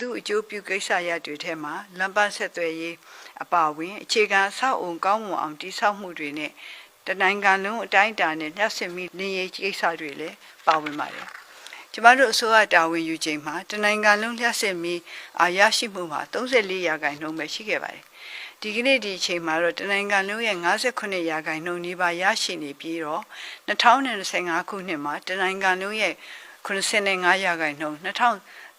သူအကျိုးပြုကိစ္စရပ်တွေထဲမှာလမ်းပန်းဆက်သွယ်ရေးအပါအဝင်အခြေခံအဆောက်အုံကောင်းမွန်အောင်တည်ဆောက်မှုတွေနဲ့တနိုင်ငံလုံးအတိုင်းအတာနဲ့လျှက်စစ်မိနေရေးကိစ္စတွေလည်းပါဝင်ပါတယ်။ကျမတို့အစိုးရတာဝန်ယူချိန်မှာတနိုင်ငံလုံးလျှက်စစ်မိအာရရှိမှုမှာ34ရာခိုင်နှုန်းပဲရှိခဲ့ပါတယ်။ဒီကနေ့ဒီအချိန်မှာတော့တနိုင်ငံလုံးရဲ့58ရာခိုင်နှုန်းနီးပါးရရှိနေပြီးတော့2025ခုနှစ်မှာတနိုင်ငံလုံးရဲ့85ရာခိုင်နှုန်း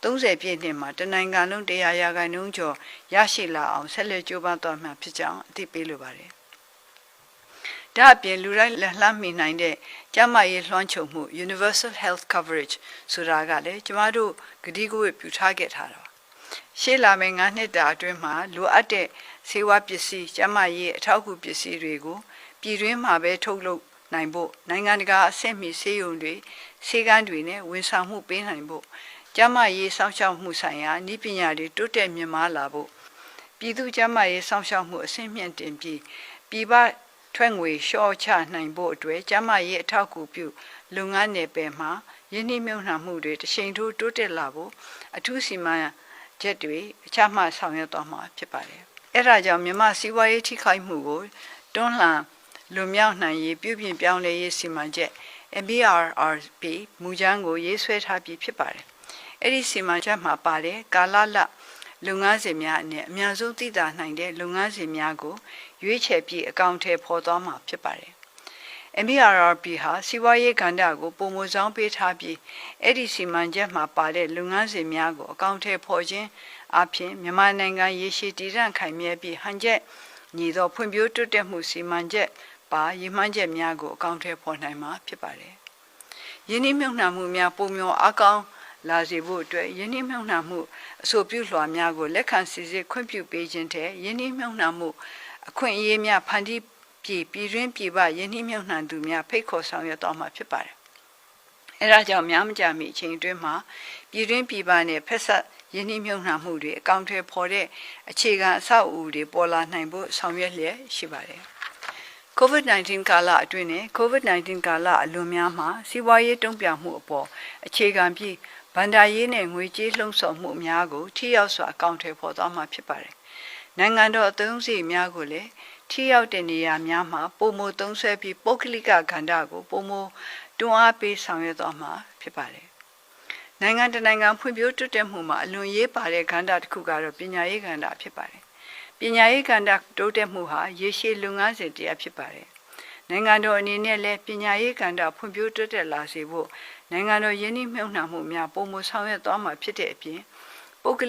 2030ပြည့်နှစ်မှာတနိုင်ငံလုံး100ရာခိုင်နှုန်းကျော်ရရှိလာအောင်ဆက်လက်ကြိုးပမ်းသွားမှာဖြစ်ကြောင်းအသိပေးလိုပါတယ်။ဒါအပြင်လူတိုင်းလက်လှမ်းမီနိုင်တဲ့ကျန်းမာရေးလွှမ်းခြုံမှု Universal Health Coverage ဆိုတာကလည်းကျမတို့ကတိကဝတ်ပြုထားခဲ့ထားတာပါ။ရှေ့လာမယ့်9နှစ်တာအတွင်းမှာလိုအပ်တဲ့ဆေးဝါးပစ္စည်းကျန်းမာရေးအထောက်အကူပစ္စည်းတွေကိုပြည်တွင်းမှာပဲထုတ်လုပ်နိုင်ဖို့နိုင်ငံတကာအဆင့်မီဆေးရုံတွေဆေးကန်းတွေနဲ့ဝန်ဆောင်မှုပေးနိုင်ဖို့ ကျန်းမာရေးစောင့်ရှောက်မှုဆိုင်ရာဤပညာတွေတိုးတက်မြင့်မားလာဖို့ပြည်သူ့ကျန်းမာရေးစောင့်ရှောက်မှုအဆင့်မြင့်တင်ပြီးပြည်ပထွက်ငွေလျှော့ချနိုင်ဖို့အတွက်ကျန်းမာရေးအထောက်အကူပြုလုပ်ငန်းနယ်ပယ်မှာယင်းနှိမ့်မြုံနှံမှုတွေတရှိန်ထိုးတိုးတက်လာဖို့အထူးစီမံချက်တွေအချမှတ်ဆောင်ရွက်သွားမှာဖြစ်ပါတယ်။အဲဒါကြောင့်မြန်မာစီးပွားရေးထိခိုက်မှုကိုတွန်းလှန်လွန်မြောက်နိုင်ရေးပြုပြင်ပြောင်းလဲရေးစီမံချက် MBRRP မူကြမ်းကိုရေးဆွဲထားပြီးဖြစ်ပါတယ်။ အဲ့ဒီစီမံချက်မှာပါတဲ့ကာလလလုပ်ငန်းစဉ်များအနက်အများဆုံးသိသာနိုင်တဲ့လုပ်ငန်းစဉ်များကိုရွေးချယ်ပြီးအကောင့်ထဲပေါ်သွားမှာဖြစ်ပါတယ်။ MBRRP ဟာစီးပွားရေးကဏ္ဍကိုပုံမဆောင်ပေးထားပြီးအဲ့ဒီစီမံချက်မှာပါတဲ့လုပ်ငန်းစဉ်များကိုအကောင့်ထဲပေါ်ခြင်းအပြင်မြန်မာနိုင်ငံရေရှည်တည်တံ့ခိုင်မြဲပြီးဟန်ချက်ညီသောဖွံ့ဖြိုးတိုးတက်မှုစီမံချက်ပါရည်မှန်းချက်များကိုအကောင့်ထဲပေါ်နိုင်မှာဖြစ်ပါတယ်။ယင်းနှမြုံနှံမှုများပုံမျောအကောင်း လာစေဖို့အတွက်ယင်းနှမြုံနှံမှုအဆိုပြုလွှာများကိုလက်ခံစီစစ်ခွင့်ပြုပေးခြင်းတဲ့ယင်းနှမြုံနှံမှုအခွင့်အရေးများဖန်တီးပြည်ပြည်တွင်းပြည်ပယင်းနှမြုံနှံသူများဖိတ်ခေါ်ဆောင်ရွက်တော်မှာဖြစ်ပါတယ်။အဲဒါကြောင့်များမကြမီအချိန်အတွင်းမှာပြည်တွင်းပြည်ပနဲ့ဖက်ဆက်ယင်းနှမြုံနှံမှုတွေအကောင့်ထဲပေါ်တဲ့အခြေခံအဆောက်အဦတွေပေါ်လာနိုင်ဖို့ဆောင်ရွက်လျက်ရှိပါတယ်။ COVID-19 ကာလအတွင်းနဲ့ COVID-19 ကာလအလွန်များမှာစီးပွားရေးတုံ့ပြန်မှုအပေါ်အခြေခံပြီးဗန္ဒာရေးနဲ့ငွေကြေးလှုံ့ဆော်မှုများကိုထိရောက်စွာအကောင့်ထဲပေါ်သွားမှာဖြစ်ပါတယ်။နိုင်ငံတော်အသုံးစရိတ်များကိုလည်းထိရောက်တဲ့နေရာများမှာပုံမသုံးဆွဲပြီးပုဂ္ဂလိကကဏ္ဍကိုပုံမတွန်းအားပေးဆောင်ရွက်သွားမှာဖြစ်ပါတယ်။နိုင်ငံတနိုင်ငံဖွံ့ဖြိုးတိုးတက်မှုမှာအလွန်ရေးပါတဲ့ကဏ္ဍတစ်ခုကတော့ပညာရေးကဏ္ဍဖြစ်ပါတယ်။ ပညာရေးကဏ္ဍတိုးတက်မှုဟာရေရှည်လုပ်ငန်းစဉ်တရားဖြစ်ပါတယ်။နိုင်ငံတော်အနေနဲ့လည်းပညာရေးကဏ္ဍဖွံ့ဖြိုးတိုးတက်လာစေဖို့နိုင်ငံတော်ယင်းနှိမ့်မြှုပ်နှံမှုများပုံမဆောင်ရွက်သွားမှာဖြစ်တဲ့အပြင်ပုဂ္ဂ